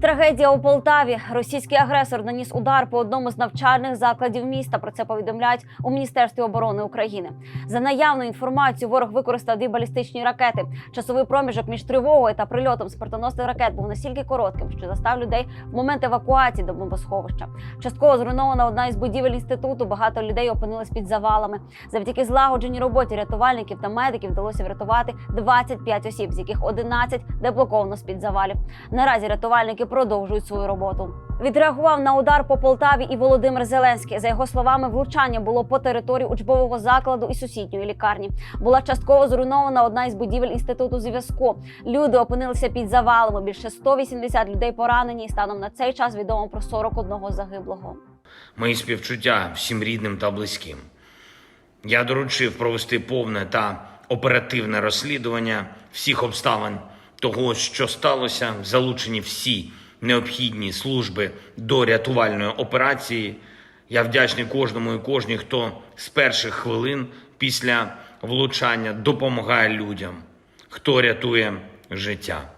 Трагедія у Полтаві. Російський агресор наніс удар по одному з навчальних закладів міста. Про це повідомляють у Міністерстві оборони України. За наявною інформацією, ворог використав дві балістичні ракети. Часовий проміжок між тривогою та прильотом смертоносних ракет був настільки коротким, що застав людей в момент евакуації до бомбосховища. Частково зруйнована одна із будівель інституту. Багато людей опинились під завалами. Завдяки злагодженій роботі рятувальників та медиків вдалося врятувати 25 осіб, з яких 11 деблоковано з під завалів. Наразі рятувальники продовжують свою роботу. Відреагував на удар по Полтаві і Володимир Зеленський. За його словами, влучання було по території учбового закладу і сусідньої лікарні. Була частково зруйнована одна із будівель інституту зв'язку. Люди опинилися під завалами. Більше 180 людей поранені. Станом на цей час відомо про 41 загиблого. Мої співчуття всім рідним та близьким. Я доручив провести повне та оперативне розслідування всіх обставин того, що сталося, залучені всі необхідні служби до рятувальної операції. Я вдячний кожному і кожній, хто з перших хвилин після влучання допомагає людям, хто рятує життя.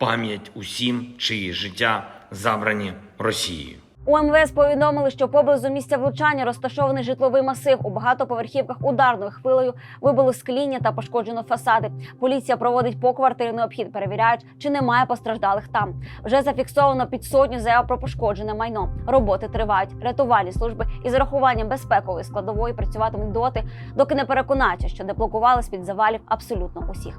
пам'ять усім, чиї життя забрані Росією. У МВС повідомили, що поблизу місця влучання розташований житловий масив. У багатоповерхівках ударною хвилею вибило скління та пошкоджено фасади. Поліція проводить поквартирний обхід, перевіряють, чи немає постраждалих там. Вже зафіксовано під сотню заяв про пошкоджене майно. Роботи тривають. Рятувальні служби із урахуванням безпекової складової працюватимуть доти, доки не переконаються, що деблокували з під завалів абсолютно усіх.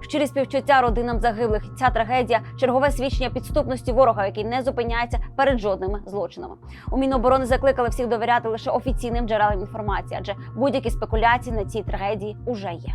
Щирі співчуття родинам загиблих. Ця трагедія чергове свідчення підступності ворога, який не зупиняється перед жодними злочинами. У Міноборони закликали всіх довіряти лише офіційним джерелам інформації, адже будь-які спекуляції на цій трагедії уже є.